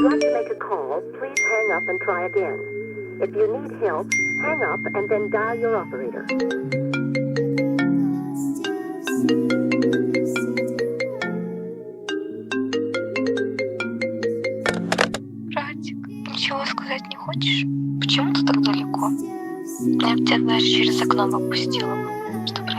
you'd like to make a call, please hang up and try again. If you need help, hang up and then dial your operator. Братик, ничего сказать не хочешь? Почему ты так далеко? Я бы тебя даже через окно бы пустила бы, чтобы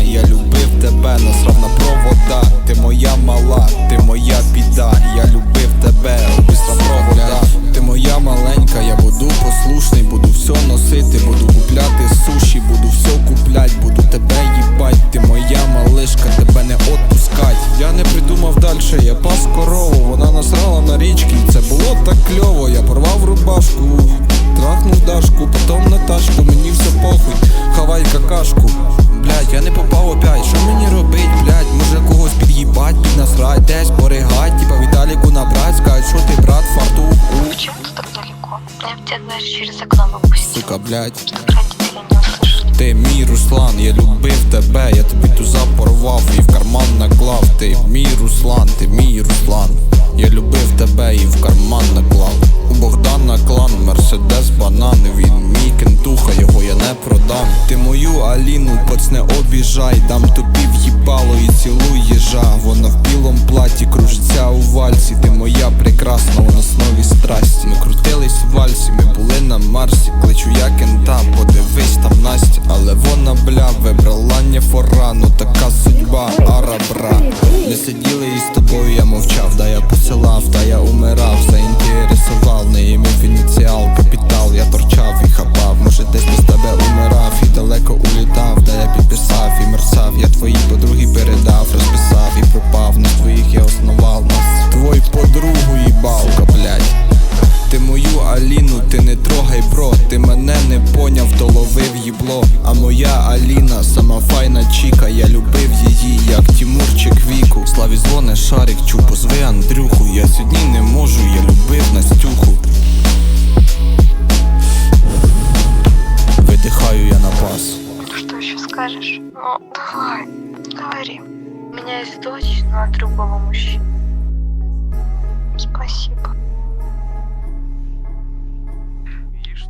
Я любив тебе, насрав на провода. Ти моя мала, ти моя біда. Я любив тебе, бистра провода. Ти моя маленька, я буду послушний, буду все носити, буду купляти суші, буду все куплять, буду тебе їбать. Ти моя малишка, тебе я не попав опять, що мені робить, блять, може когось під'їбать, піднасрать, десь поригать, типа Віталіку набрать, скажуть, що ти брат фартух. Почему ты так далеко? Я бы тебя даже через окно бы пустила, Сука, блять. чтобы родители не услышали. Ти мій Руслан, я любив тебе, я тобі туза порвав і в карман наклав. Ти мій Руслан, ти мій Руслан. Не. Ти мою Аліну, поц не обіжай, дам тобі в'їбало і цілуй їжа. Вона в білому платі кружиться у вальсі. Ти моя прекрасна у основі страсті. Ми крутились в вальсі, ми були на Марсі. Кличу я кента, подивись там Настя. Але вона бля вибрала не форану, така судьба, арабра. Не сиділи із тобою, я мовчав, да я посилав, та я умирав, заінтересував, не підписав і мерцав, я твої подруги передав, розписав і пропав, на твоїх я основав нас. Твою подругу їбалка, блядь. Ти мою Аліну, ти не трогай, бро, ти мене не поняв, то ловив їбло. А моя Аліна, сама файна чіка, я скажешь? Ну, давай, говори. У меня есть дочь, но от другого мужчины. Спасибо.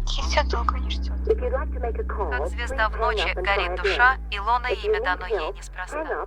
Тебя долго не ждет. Как звезда в ночи горит душа. Илона имя дано ей неспроста.